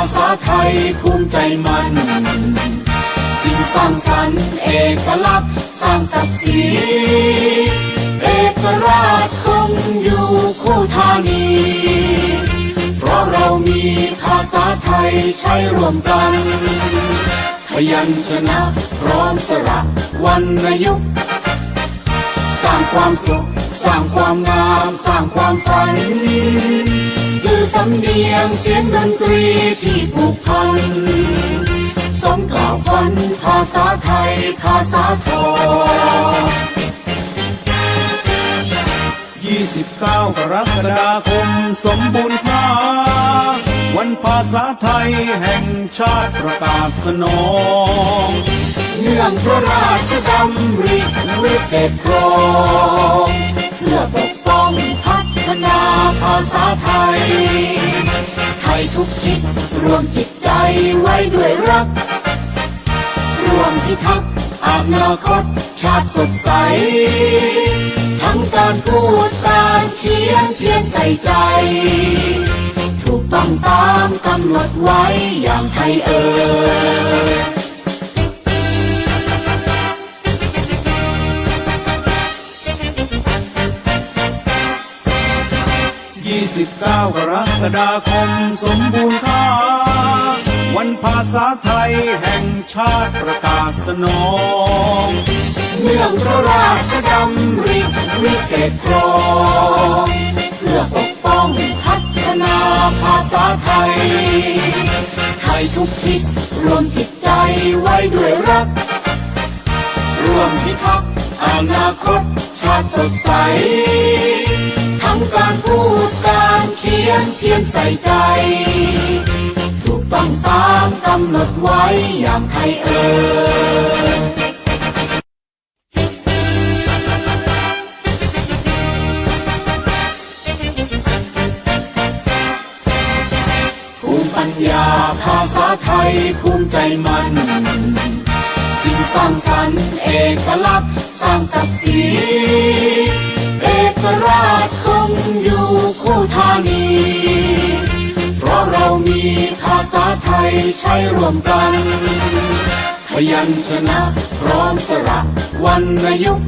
าภาษาไทยภูมิใจมัน สิ่งสร้างสรรค์เอกลักษณ์สร้างศักดิ์ศรีเอกราชคงอยู่คู่ธานี เพราะเรามีภาษาไทยใช้ร่วมกันพยัญชนะพร้อมสระวรรณยุกสร้างความสุข สร้างความงามสร้างความฝัน สื่อสำเนียงเสียงดนตรีที่ผูกพัน สมกล่าวพันภาษาไทยภาษาทอง29 กรกฎาคมสมบูรณ์พาวันภาษาไทยแห่งชาติประกาศสนองเนื่องพระราชดำริวิเศษครอง อปกป้องพัฒนาภาษาไทย ไทยทุกทิศรวมจิตใจไว้ด้วยรัก รวมพิทักษ์อนาคตชาติสดใส ทั้งการพูดการเขียนเพียงใส่ใจ ถูกต้องตามกำหนดไว้อย่างไทยเอ่ย รกฎาคมสมบูรณ์ค่าวันภาษาไทยแห่งชาติประกาศสนองเนื่องพระราชดำริวิเศษครองเพื่อปกป้องพัฒนาภาษาไทย ไทยทุกทิศรวมจิตใจไว้ด้วยรัก รวมพิทักษ์อนาคตชาติสดใส ทั้งการพ ยนเพียงใส่ใจ ถูกต้องตามกำหนดไว้อย่างไทยเอ่ยภูมิปัญญาภาษาไทยภูมิใจมัน สิ่งสร้างสรรค์เอกลักษณ์สร้างศักดิ์ศรีเอกราช คงอยู่คู่ธานีเพราะเรามีภาษาไทยใช้ร่วมกัน พยัญชนะพร้อมสระวรรณยุก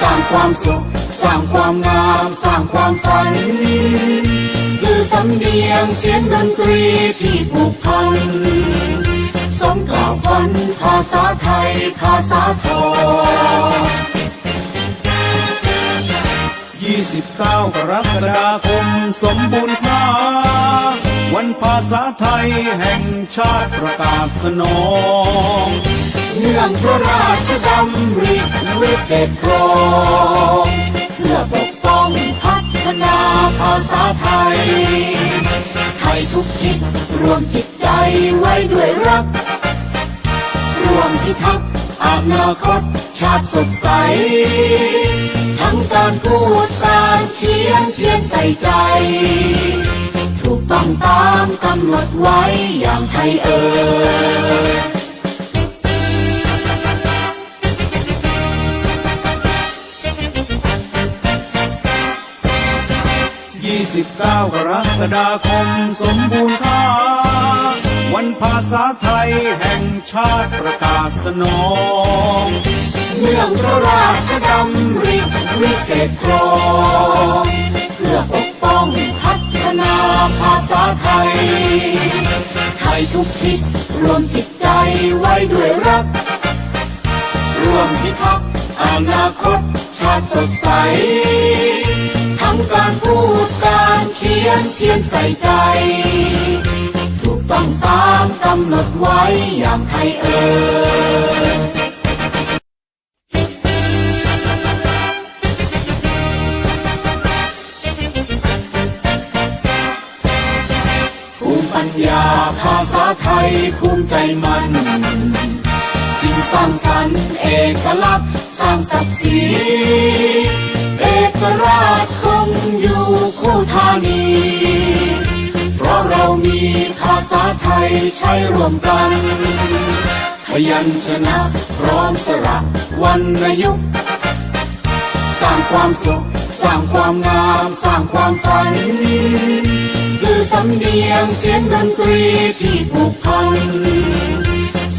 สร้างความสุข สร้างความงาม สร้างความฝันสื่อสำเนียงเสียงดนตรีที่ผูกพันสมกล่าวพันภาษาไทยภาษาทอง 29 กรกฎาคมสมบูรณ์พาวันภาษาไทยแห่งชาติประกาศสนองเนื่องพระราชดำริวิเศษครองเพื่อปกป้องพัฒนาภาษาไทย ไทยทุกทิศรวมจิตใจไว้ด้วยรัก รวมพิทักษ์อนาคตชาติสดใส ทั้งการพูดการเขียนเพียงใส่ใจ ถูกต้องตามกำหนดไว้อย่างไทยเอ่ย29กรกฎาคมสมบูรณ์ค่าวันภาษาไทยแห่งชาติประกาศสนองเนื่องพระราชดำริ วิเศษครเพื่อปกป้องพัฒนาภาษาไทย ไทยทุกทิศรวมจิตใจไว้ด้วยรัก รวมพิทักษ์อนาคตชาติสดใส ทั้งการพูดการเขียนเพียงใส่ใจถูกต้องตามกำหนดไว้อย่างไทยเอ่ย ยภูมิใจมัน สิ่งสร้างสรรค์เอกลักษณ์สร้างศักดิ์ศรีเอกราชคงอยู่คู่ธานี เพราะเรามีภาษาไทยใช้ร่วมกันพยัญชนะพร้อมสระวรรณยุกสร้างความสุข สร้างความงาม สร้างความฝัน สื่อสำเนียงเสียงดนตรีที่ผูกพัน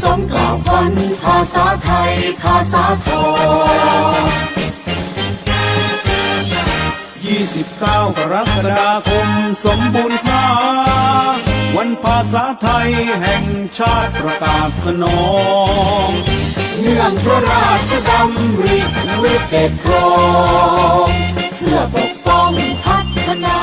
สมกล่าวพันภาษาไทยภาษาทอง29กรกฎาคมสมบูรณ์ค่าวันภาษาไทยแห่งชาติประกาศสนองเนื่องพระราชดำริวิเศษครองเพื่อปกป้องพัฒนา